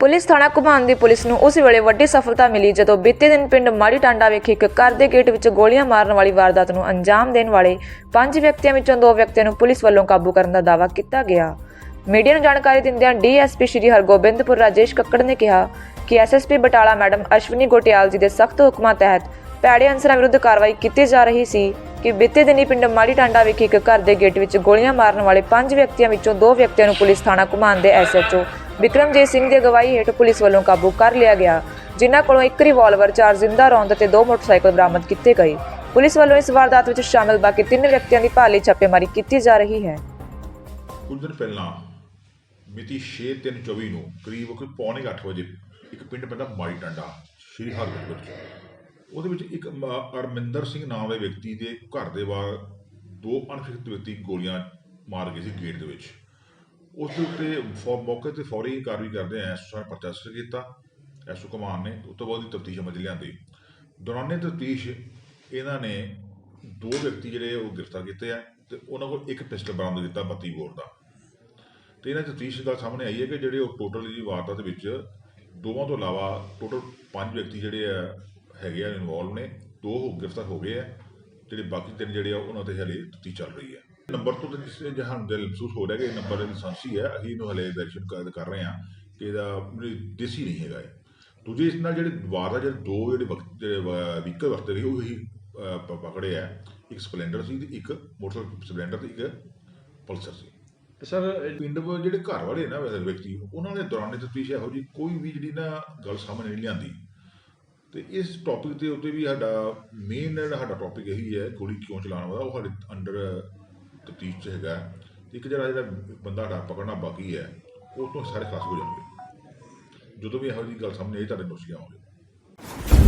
Police ਥਾਣਾ ਘੁਮਾਣ ਦੀ police ਨੂੰ ਉਸ ਵੇਲੇ ਵੱਡੀ ਸਫਲਤਾ ਮਿਲੀ ਜਦੋਂ ਬੀਤੇ ਦਿਨ ਪਿੰਡ ਮਾੜੀ ਟਾਂਡਾ ਵਿਖੇ ਇੱਕ ਘਰ ਦੇ ਗੇਟ ਵਿੱਚ ਗੋਲੀਆਂ ਮਾਰਨ ਵਾਲੀ ਵਾਰਦਾਤ ਨੂੰ ਅੰਜਾਮ ਦੇਣ ਵਾਲੇ ਪੰਜ ਵਿਅਕਤੀਆਂ ਵਿੱਚੋਂ ਦੋ ਵਿਅਕਤੀਆਂ ਨੂੰ ਪੁਲਿਸ ਵੱਲੋਂ ਕਾਬੂ ਕਰਨ ਦਾ ਦਾਅਵਾ ਕੀਤਾ ਗਿਆ। ਮੀਡੀਆ ਨੂੰ ਜਾਣਕਾਰੀ ਦਿੰਦਿਆਂ ਡੀਐਸਪੀ ਸ਼੍ਰੀ ਹਰਗੋਬਿੰਦਪੁਰ ਰਾਜੇਸ਼ ਕੱਕੜ ਨੇ ਕਿਹਾ ਕਿ ਐਸਐਸਪੀ ਬਟਾਲਾ ਮੈਡਮ ਅਸ਼ਵਨੀ ਗੋਟਿਆਲ ਜੀ ਦੇ ਸਖਤ ਹੁਕਮਾਂ ਤਹਿਤ ਭੈੜੇ ਅਨਸਰਾਂ ਵਿਰੁੱਧ ਕਾਰਵਾਈ ਕੀਤੀ ਜਾ ਰਹੀ ਸੀ ਕਿ ਬੀਤੇ ਦਿਨੀ ਪਿੰਡ ਮਾੜੀ ਟਾਂਡਾ ਵਿਖੇ ਇੱਕ ਘਰ ਦੇ ਗੇਟ ਵਿੱਚ ਗੋਲੀਆਂ ਮਾਰਨ ਵਾਲੇ ਪੰਜ ਵਿਅਕਤੀਆਂ ਵਿੱਚੋਂ ਦੋ ਵਿਅਕਤੀਆਂ ਨੂੰ ਪੁਲਿਸ ਥਾਣਾ ਘੁਮਾਣ ਦੇ ਐਸਐਚਓ ਵਿਕਰਮਜੀਤ ਸਿੰਘ ਦੀ ਅਗਵਾਈ ਹੇਠ ਪੁਲਿਸ ਵੱਲੋਂ ਕਾਬੂ ਕਰ ਲਿਆ ਗਿਆ, ਜਿਨ੍ਹਾਂ ਕੋਲੋਂ ਇੱਕ ਰਿਵਾਲਵਰ ਚਾਰ ਜ਼ਿੰਦਾ ਰੌਂਦ ਤੇ ਦੋ ਮੋਟਰਸਾਈਕਲ ਬਰਾਮਦ ਕੀਤੇ ਗਏ। ਪੁਲਿਸ ਵੱਲੋਂ ਇਸ ਵਾਰਦਾਤ ਵਿੱਚ ਸ਼ਾਮਲ ਬਾਕੀ ਤਿੰਨ ਵਿਅਕਤੀਆਂ ਦੀ ਭਾਲੀ ਛਾਪੇਮਾਰੀ ਕੀਤੀ ਜਾ ਰਹੀ ਹੈ। ਕੁਝ ਦਿਨ ਪਹਿਲਾਂ, ਮਿਤੀ 6/3/24 ਨੂੰ ਕਰੀਬ ਕੋਈ ਪੌਣੇ 8 ਵਜੇ ਇੱਕ ਪਿੰਡ ਪੈਂਦਾ ਮਾਈ ਟੰਡਾ, ਸ਼੍ਰੀ ਹਰਗੋਬਿੰਦ ਚ ਉਹਦੇ ਵਿੱਚ ਇੱਕ ਅਰਮਿੰਦਰ ਸਿੰਘ ਨਾਮ ਦੇ ਵਿਅਕਤੀ ਦੇ ਘਰ ਦੇ ਬਾਹਰ ਦੋ ਅਣਖਿਤ ਵਿਅਕਤੀ ਗੋਲੀਆਂ ਮਾਰ ਗਏ ਸੀ ਗੇਟ ਦੇ ਵਿੱਚ। ਉਸ ਦੇ ਉੱਤੇ ਫੌ- ਮੌਕੇ ਤੇ ਫੌਰੀ ਕਾਰਵਾਈ ਕਰਦੇ ਐ ਐਸਓ ਸਾਹਿਬ ਰਜਿਸਟਰ ਕੀਤਾ ਐਸਓ ਕਮਾਨ ਨੇ, ਉਸ ਤੋਂ ਬਾਅਦ ਦੀ ਤਫਤੀਸ਼ ਅਮਲ 'ਚ ਲਿਆਂਦੀ। ਦੌਰਾਨੇ ਤਫਤੀਸ਼ ਇਹਨਾਂ ਨੇ ਦੋ ਵਿਅਕਤੀ ਜਿਹੜੇ ਉਹ ਗ੍ਰਿਫਤਾਰ ਕੀਤੇ ਆ ਤੇ ਉਹਨਾਂ ਕੋਲ ਇੱਕ ਪਿਸਟਲ ਬਰਾਮਦ ਕੀਤਾ 32 ਬੋਰ ਦਾ। ਤੇ ਇਹਨਾਂ ਤਫਤੀਸ਼ ਗੱਲ ਸਾਹਮਣੇ ਆਈ ਹੈ ਕਿ ਜਿਹੜੇ ਉਹ ਟੋਟਲ ਜੀ ਵਾਰਦਾਤ ਦੇ ਵਿੱਚ ਦੋਵਾਂ ਤੋਂ ਇਲਾਵਾ ਟੋਟਲ ਪੰਜ ਵਿਅਕਤੀ ਜਿਹੜੇ ਆ, ਹੈਗੇ ਆ ਇਨਵੋਲਵ ਨੇ, ਦੋ ਹੋ ਗ੍ਰਿਫਤਾਰ ਹੋ ਗਏ ਆ, ਜਿਹੜੇ ਬਾਕੀ ਤਿੰਨ ਜਿਹੜੇ ਆ, ਉਹਨਾਂ ਤੇ ਹਲੇ ਤਫਤੀਸ਼ ਚੱਲ ਰਹੀ ਹੈ। ਨੰਬਰ ਤੋਂ ਤਾਂ ਜਿਸ ਜਹਾਨ ਦਿਲ ਮਹਿਸੂਸ ਹੋ ਰਿਹਾ ਕਿ ਇਹ ਨੰਬਰ ਲਾਇਸੈਂਸੀ ਹੈ ਅਸੀਂ ਇਹਨੂੰ ਹਲੇ ਵੈਰੀਫਿਕੇਸ਼ਨ ਕਰ ਕਰ ਰਹੇ ਹਾਂ ਕਿ ਇਹਦਾ ਦੇਸੀ ਨਹੀਂ ਹੈਗਾ ਇਹ। ਦੂਜੇ ਇਸ ਨਾਲ ਜਿਹੜੇ ਜਿਹੜੇ ਦੋ ਜਿਹੜੇ ਵਕਤ ਜਿਹੜੇ ਵਹੀਕਲ ਵਰਤੇ ਗਏ ਉਹ ਹੀ ਪਕੜੇ ਆ। ਇੱਕ ਸਪਲੈਂਡਰ ਸੀ ਤੇ ਇੱਕ ਮੋਟਰਸਾਈਕਲ ਸਪਲੈਂਡਰ ਤੇ ਇੱਕ ਪਲਸਰ ਸੀ। ਸਰ ਪਿੰਡ ਜਿਹੜੇ ਘਰ ਵਾਲੇ ਨਾ ਵੈਸੇ ਵਿਅਕਤੀ ਉਹਨਾਂ ਦੇ ਦੌਰਾਨ ਤਫਤੀਸ਼ ਇਹੋ ਜੀ ਕੋਈ ਵੀ ਜਿਹੜੀ ਨਾ ਗੱਲ ਸਾਹਮਣੇ ਨਹੀਂ ਲਿਆਂਦੀ। ਤੇ ਇਸ ਟੌਪਿਕ ਦੇ ਉੱਤੇ ਵੀ ਸਾਡਾ ਮੇਨ ਜਿਹੜਾ ਸਾਡਾ ਟੌਪਿਕ ਇਹੀ ਹੈ ਗੋਲੀ ਕਿਉਂ ਚਲਾਉਣ ਵਾਲਾ ਉਹ ਸਾਡੇ ਅੰਡਰ ਤਫਤੀਸ਼ 'ਚ ਹੈਗਾ। ਤੇ ਇੱਕ ਜਿਹੜਾ ਜਿਹੜਾ ਬੰਦਾ ਸਾਡਾ ਪਕੜਨਾ ਬਾਕੀ ਹੈ, ਉਹ ਤੋਂ ਸਾਰੇ ਖਾਸ ਹੋ ਜਾਣਗੇ ਜਦੋਂ ਵੀ ਇਹੋ ਜਿਹੀ ਗੱਲ ਸਾਹਮਣੇ ਆਈ, ਤੁਹਾਡੇ ਨੋਟਿਸ ਲਿਆਵਾਂਗੇ